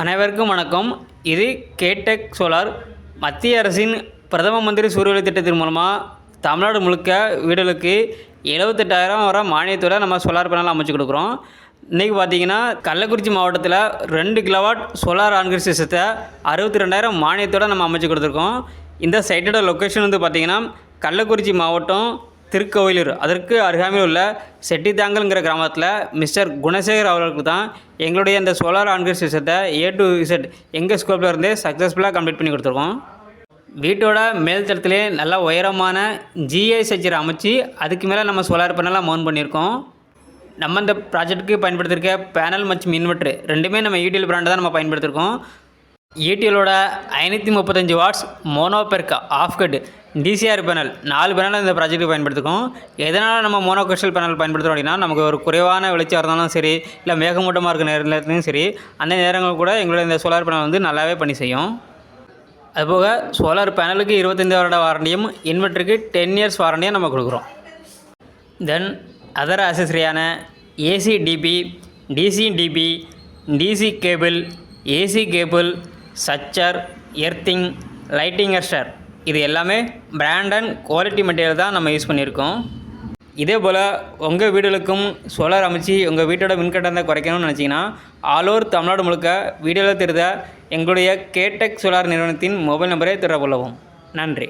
அனைவருக்கும் வணக்கம். இது கேடெக் சோலார். மத்திய அரசின் பிரதம மந்திரி சூரிய திட்டத்தின் மூலமாக தமிழ்நாடு முழுக்க வீடுகளுக்கு எழுபத்தெட்டாயிரம் வர மானியத்தோட நம்ம சோலார் பேனல் அமைச்சு கொடுக்குறோம். இன்றைக்கி பார்த்தீங்கன்னா கள்ளக்குறிச்சி மாவட்டத்தில் ரெண்டு கிலோவாட் சோலார் ஆன்கிரி சிஸ்டத்தை அறுபத்தி ரெண்டாயிரம் மானியத்தோட நம்ம அமைச்சு கொடுத்துருக்கோம். இந்த சைட்டோட லொக்கேஷன் வந்து பார்த்திங்கன்னா கள்ளக்குறிச்சி மாவட்டம் திருக்கோயிலூர் அதற்கு அருகாமையில் உள்ள செட்டித்தாங்கல்ங்கிற கிராமத்தில் மிஸ்டர் குணசேகர் அவர்களுக்கு தான் எங்களுடைய இந்த சோலார் ஆன்கர் சிஸ்டத்தை ஏ டு இசட் எங்கள் ஸ்கோப்பில் இருந்தே சக்ஸஸ்ஃபுல்லாக கம்ப்ளீட் பண்ணி கொடுத்துருக்கோம். வீட்டோட மேல் தளத்திலே நல்லா உயரமான ஜிஐ சச்சரை அமைச்சு அதுக்கு மேலே நம்ம சோலார் பேனலாக மவுண்ட் பண்ணியிருக்கோம். நம்ம இந்த ப்ராஜெக்ட்டுக்கு பயன்படுத்தியிருக்க பேனல் மற்றும் இன்வெர்ட்ரு ரெண்டுமே நம்ம ஈடிஎல் பிராண்டு தான் நம்ம பயன்படுத்திருக்கோம் ஈடிஎலோட ஐநூற்றி முப்பத்தஞ்சு watts mono PERC half cut half cut DCR panel நாலு பேனல் இந்த ப்ராஜெக்ட்டுக்கு பயன்படுத்துக்கும் எதனால் நம்ம மோனோ கிறிஸ்டல் பேனல் பயன்படுத்துகிறோம் அப்படின்னா நமக்கு ஒரு குறைவான வெளிச்சம் இருந்தாலும் சரி இல்லை மேகமூட்டமாக இருக்கிற நேரத்துலையும் சரி அந்த நேரங்கள் கூட எங்களோட இந்த சோலார் பேனல் வந்து நல்லாவே பணி செய்யும். அதுபோக சோலார் பேனலுக்கு இருபத்தஞ்சி வருட வாரண்டியும் இன்வெர்ட்டருக்கு டென் இயர்ஸ் வாரண்டியும் நம்ம கொடுக்குறோம். Then other ஆக்சசரியான AC DB DC DB DC cable AC cable such as earthing lightning arrester இது எல்லாமே பிராண்ட் அண்ட் குவாலிட்டி மெட்டீரியல் தான் நம்ம யூஸ் பண்ணியிருக்கோம். இதே போல் உங்கள் வீடுகளுக்கும் சோலார் அமைச்சு உங்கள் வீட்டோட மின்கட்டணத்தை குறைக்கணும்னு நினச்சிங்கன்னா ஆல் ஓவர் தமிழ்நாடு முழுக்க வீடியோவில் தெரிந்த எங்களுடைய கேடெக் சோலார் நிறுவனத்தின் மொபைல் நம்பரை தொடர்பு கொள்ளவும் நன்றி.